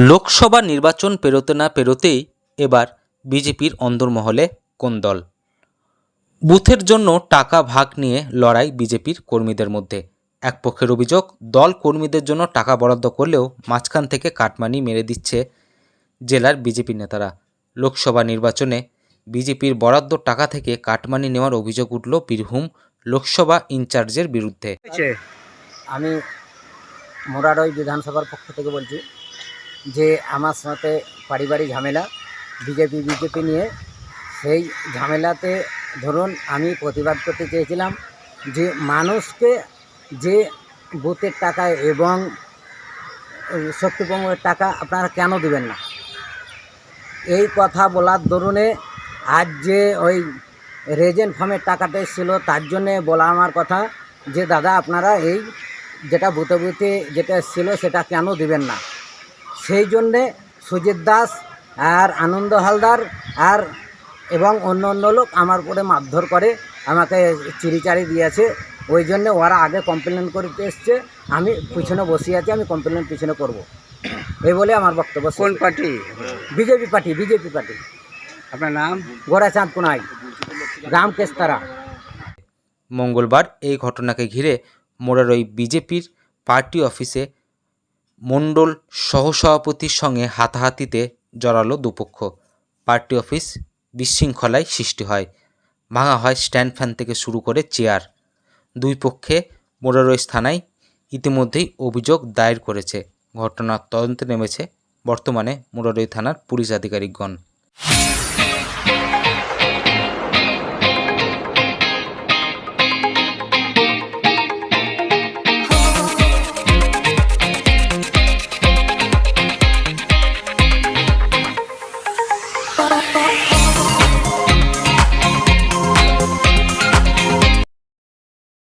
লোকসভা নির্বাচন পেরোতে না পেরোতেই এবার বিজেপির অন্দরমহলে কোন দল? বুথের জন্য টাকা ভাগ নিয়ে লড়াই বিজেপির কর্মীদের মধ্যে। এক পক্ষের অভিযোগ, দল কর্মীদের জন্য টাকা বরাদ্দ করলেও মাঝখান থেকে কাটমানি মেরে দিচ্ছে জেলার বিজেপি নেতারা। লোকসভা নির্বাচনে বিজেপির বরাদ্দ টাকা থেকে কাটমানি নেওয়ার অভিযোগ উঠল বীরভূম লোকসভা ইনচার্জের বিরুদ্ধে। আমি মোরারই বিধানসভার পক্ষ থেকে বলছি যে আমার সাথে পারিবারিক ঝামেলা, বিজেপি বিজেপি নিয়ে, সেই ঝামেলাতে ধরুন আমি প্রতিবাদ করতে চেয়েছিলাম যে মানুষকে যে বুথের টাকা এবং শক্তিপঙ্গের টাকা আপনারা কেন দিবেন না? এই কথা বলার দরুনে আজ যে ওই রেজেন্ট ফার্মের টাকাটা ছিল তার জন্যে বলা আমার কথা যে, দাদা, আপনারা এই যেটা বুতে বুতে যেটা এসেছিল, সেটা কেন দিবেন না? সেই জন্যে সুজিত দাস আর আনন্দ হালদার আর এবং অন্য অন্য লোক আমার উপরে মারধর করে আমাকে চিড়িচাড়ি দিয়েছে। ওই জন্য ওরা আগে কমপ্লেন করতে এসছে। আমি পিছনে বসে আছি আমি কমপ্লেন পিছনে করব। এই বলে আমার বক্তব্য কোন party? BJP party BJP party. আপনার নাম? গোড়াচাঁদ কোনাই গ্রাম কেস্তারা মঙ্গলবার এই ঘটনাকে ঘিরে মোড়ার ওই বিজেপির পার্টি অফিসে মণ্ডল সহসভাপতির সঙ্গে হাতাহাতিতে জড়ালো দুপক্ষ। পার্টি অফিস বিশৃঙ্খলায় সৃষ্টি হয়। ভাঙা হয় স্ট্যান্ড ফ্যান থেকে শুরু করে চেয়ার। দুই পক্ষে মোরারইস থানায় ইতিমধ্যেই অভিযোগ দায়ের করেছে। ঘটনার তদন্তে নেমেছে বর্তমানে মুরারই থানার পুলিশ আধিকারিকগণ।